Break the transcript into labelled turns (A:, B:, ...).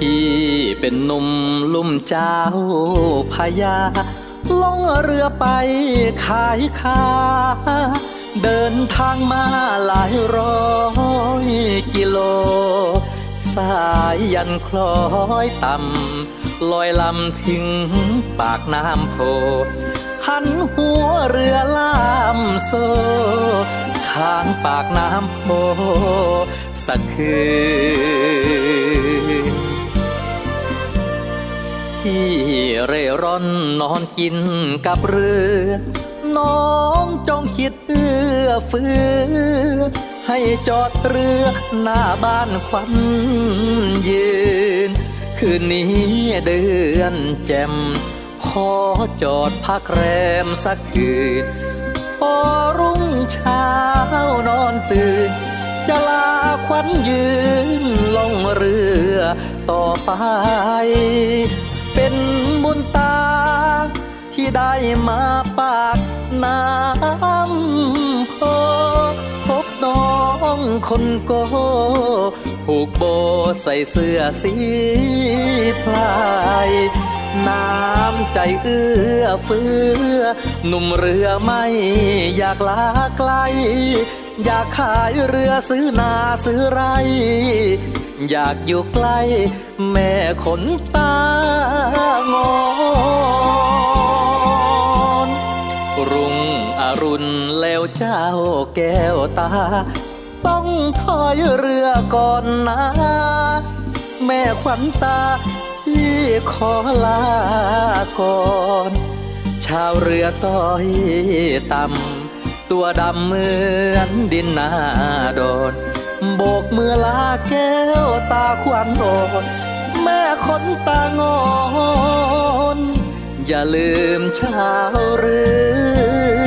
A: พี่เป็นหนุ่มลุ่มเจ้าพญาล่องเรือไปขายคาเดินทางมาหลายร้อยกิโล สายยันคล้อยต่ำลอยลำถึงปากน้ำโพ หันหัวเรือล่ามโซข้างปากน้ำโพสักคืน พี่เร่ร่อนนอนกินกับเรือ น้องจงคิดเอื้อเฟื้อให้จอดเรือหน้าบ้านควันยืน คืนนี้เดือนแจ่มขอจอดพักแรมสักคืนพอรุ่งเช้านอนตื่น จะลาควันยืนลงเรือต่อไป เป็นบุญตา ที่ได้มาปากน้ำพอพบน้องคนโกผูกโบใส่เสื้อสีพลาย น้ำใจเอื้อเฟื้อ หนุ่มเรือไม่อยากลาไกล อยากขายเรือซื้อนาซื้อไร อยากอยู่ใกล้ แม่ขนตางอนรุ่งอรุณแล้วเจ้าแก้วตา ต้องถอยเรือก่อนนะ แม่ขวัญตา ที่ขอลาก่อน ชาวเรือต้อยต่ำตัวดำเหมือนดินนาโดนโบกมือลาแก้วตาควันโอนแม่คนตางอน อย่าลืมชาวเรือ